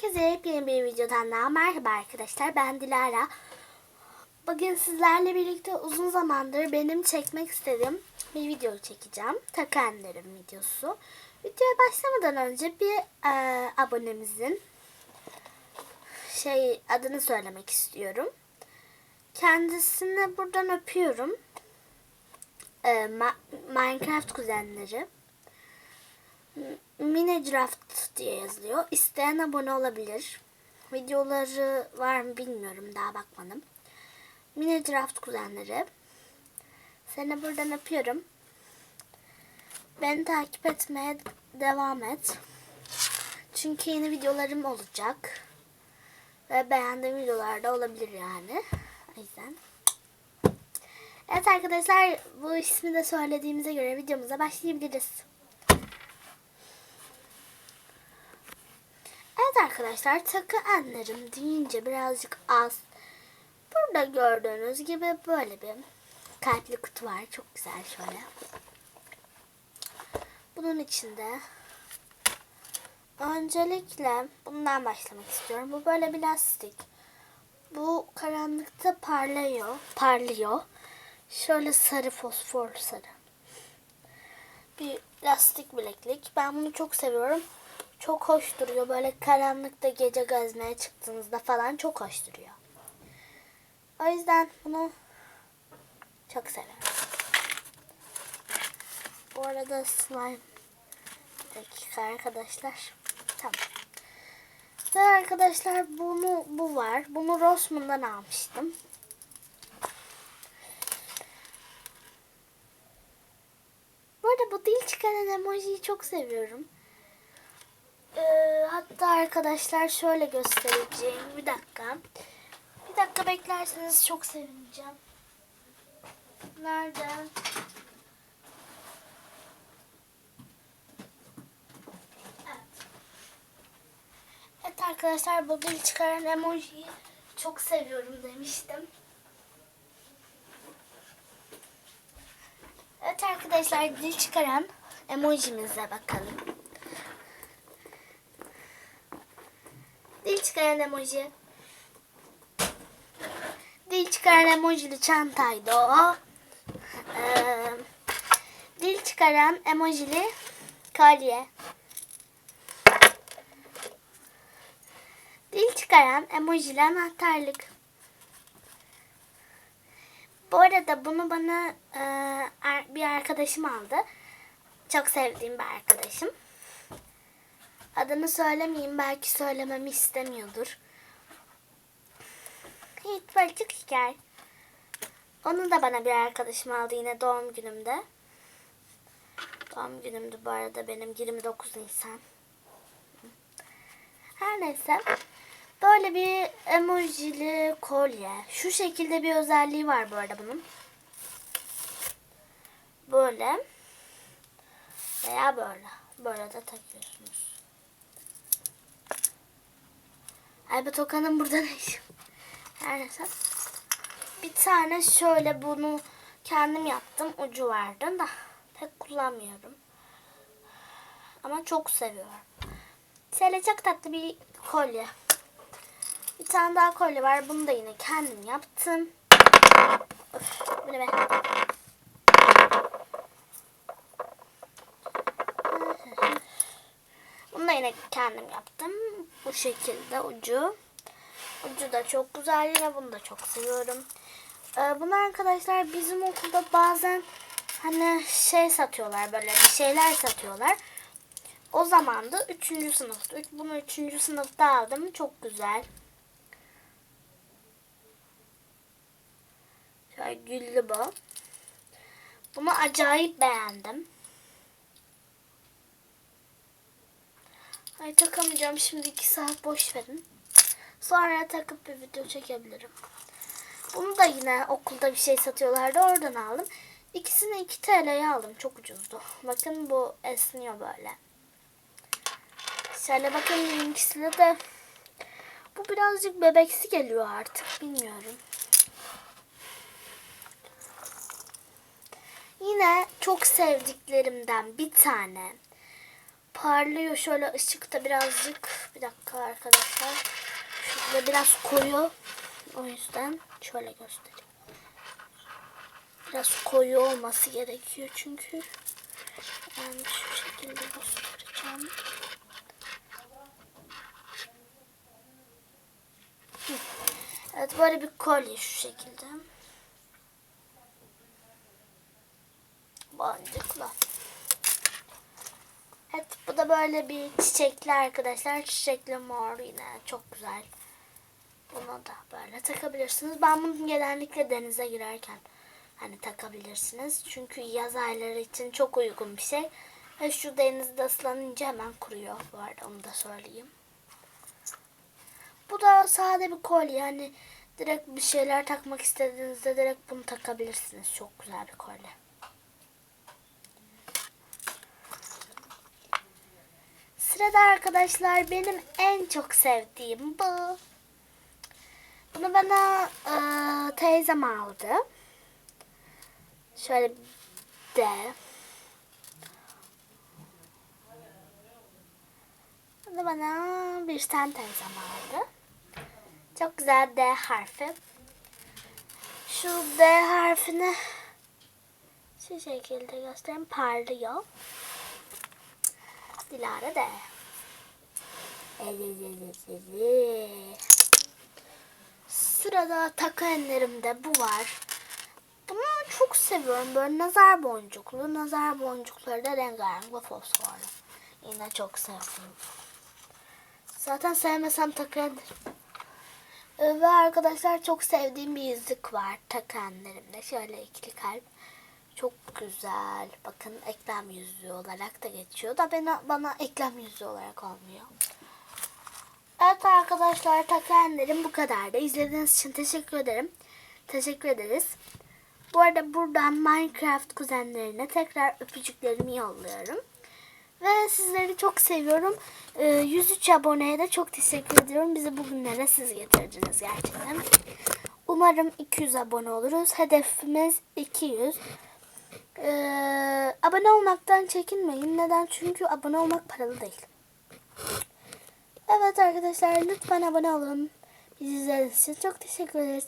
Herkese yepyeni bir videodan daha merhaba arkadaşlar. Ben Dilara. Bugün sizlerle birlikte uzun zamandır benim çekmek istediğim bir video çekeceğim. Takı annerim videosu. Videoya başlamadan önce bir e, abonemizin şey adını söylemek istiyorum. Kendisini buradan öpüyorum. E, Ma- Minecraft kuzenleri. Minecraft diye yazılıyor. İsteyen abone olabilir. Videoları var mı bilmiyorum daha bakmadım. Minecraft kuzenleri. Seni buradan öpüyorum. Beni takip etmeye devam et. Çünkü yeni videolarım olacak. Ve beğendiğim videolar da olabilir yani. O yüzden. Evet arkadaşlar bu ismi de söylediğimize göre videomuza başlayabiliriz. Evet arkadaşlar takı anlarım deyince birazcık az. Burada gördüğünüz gibi böyle bir kalpli kutu var. Çok güzel şöyle. Bunun içinde öncelikle bundan başlamak istiyorum. Bu böyle bir lastik. Bu karanlıkta parlıyor. Parlıyor. Şöyle sarı fosforlu sarı. Bir lastik bileklik. Ben bunu çok seviyorum çok hoş duruyor. Böyle karanlıkta gece gezmeye çıktığınızda falan çok hoş duruyor. O yüzden bunu çok severim. Bu arada slime dakika arkadaşlar. Tamam. Ve arkadaşlar bunu bu var. Bunu Rossmann'dan almıştım. Bu arada bu dil çıkaran emojiyi çok seviyorum. Ee, hatta arkadaşlar şöyle göstereceğim. Bir dakika. Bir dakika beklerseniz çok sevineceğim. Nerede? Evet. Evet arkadaşlar bu dil çıkaran emojiyi çok seviyorum demiştim. Evet arkadaşlar dil çıkaran emojimize bakalım. Dil çıkaran emoji. Dil çıkaran emojili çantaydı o. Ee, dil çıkaran emojili kolye. Dil çıkaran emojili anahtarlık. Bu arada bunu bana e, bir arkadaşım aldı. Çok sevdiğim bir arkadaşım. Adını söylemeyeyim belki söylememi istemiyordur. Böyle çok şeker. Onu da bana bir arkadaşım aldı yine doğum günümde. Doğum günümdü bu arada benim 29 Nisan. Her neyse. Böyle bir emojili kolye. Şu şekilde bir özelliği var bu arada bunun. Böyle. Veya böyle. Böyle de takıyorsunuz. Ay bu tokanın burada ne işi? Her neyse. Bir tane şöyle bunu kendim yaptım. Ucu vardı da pek kullanmıyorum. Ama çok seviyorum. Şöyle çok tatlı bir kolye. Bir tane daha kolye var. Bunu da yine kendim yaptım. Öf, bu ne be? Bunu da yine kendim yaptım. Bu şekilde ucu. Ucu da çok güzel. Yine bunu da çok seviyorum. Ee, bunu arkadaşlar bizim okulda bazen hani şey satıyorlar böyle bir şeyler satıyorlar. O zaman da 3. sınıfta. Bunu 3. sınıfta aldım. Çok güzel. Şöyle güllü bu. Bunu acayip beğendim. Ay takamayacağım şimdi 2 saat boş verin. Sonra takıp bir video çekebilirim. Bunu da yine okulda bir şey satıyorlardı oradan aldım. İkisini 2 TL'ye aldım. Çok ucuzdu. Bakın bu esniyor böyle. Şöyle bakın ikisine de bu birazcık bebeksi geliyor artık. Bilmiyorum. Yine çok sevdiklerimden bir tane. Parlıyor şöyle ışıkta birazcık. Bir dakika arkadaşlar. Şurada biraz koyu. O yüzden şöyle göstereyim. Biraz koyu olması gerekiyor çünkü. Ben şu şekilde göstereceğim. Evet böyle bir kolye şu şekilde. Boncuklu. Böyle bir çiçekli arkadaşlar. Çiçekli mor yine çok güzel. Bunu da böyle takabilirsiniz. Ben bunu genellikle denize girerken hani takabilirsiniz. Çünkü yaz ayları için çok uygun bir şey. Ve şu denizde ıslanınca hemen kuruyor. Bu arada onu da söyleyeyim. Bu da sade bir kolye. Yani direkt bir şeyler takmak istediğinizde direkt bunu takabilirsiniz. Çok güzel bir kolye. Sırada arkadaşlar benim en çok sevdiğim bu. Bunu bana e, teyzem aldı. Şöyle de. Bunu bana bir tane teyzem aldı. Çok güzel D harfi. Şu D harfini şu şekilde göstereyim. Parlıyor. Dilara D. Sırada takı enlerimde bu var. Bunu çok seviyorum. Böyle nazar boncuklu. Nazar boncukları da rengarenk ve fosforlu. Yine çok sevdim. Zaten sevmesem takı enlerim. Ee, Ve arkadaşlar çok sevdiğim bir yüzük var takı enlerimde. Şöyle ikili kalp. Çok güzel. Bakın eklem yüzüğü olarak da geçiyor da bana, bana eklem yüzüğü olarak olmuyor. Evet arkadaşlar takenlerim bu kadardı. İzlediğiniz için teşekkür ederim. Teşekkür ederiz. Bu arada buradan Minecraft kuzenlerine tekrar öpücüklerimi yolluyorum. Ve sizleri çok seviyorum. Ee, 103 aboneye de çok teşekkür ediyorum. Bizi bugünlere siz getirdiniz gerçekten. Umarım 200 abone oluruz. Hedefimiz 200. Ee, abone olmaktan çekinmeyin. Neden? Çünkü abone olmak paralı değil. Evet arkadaşlar lütfen abone olun. Bizi izlediğiniz için çok teşekkür ederiz.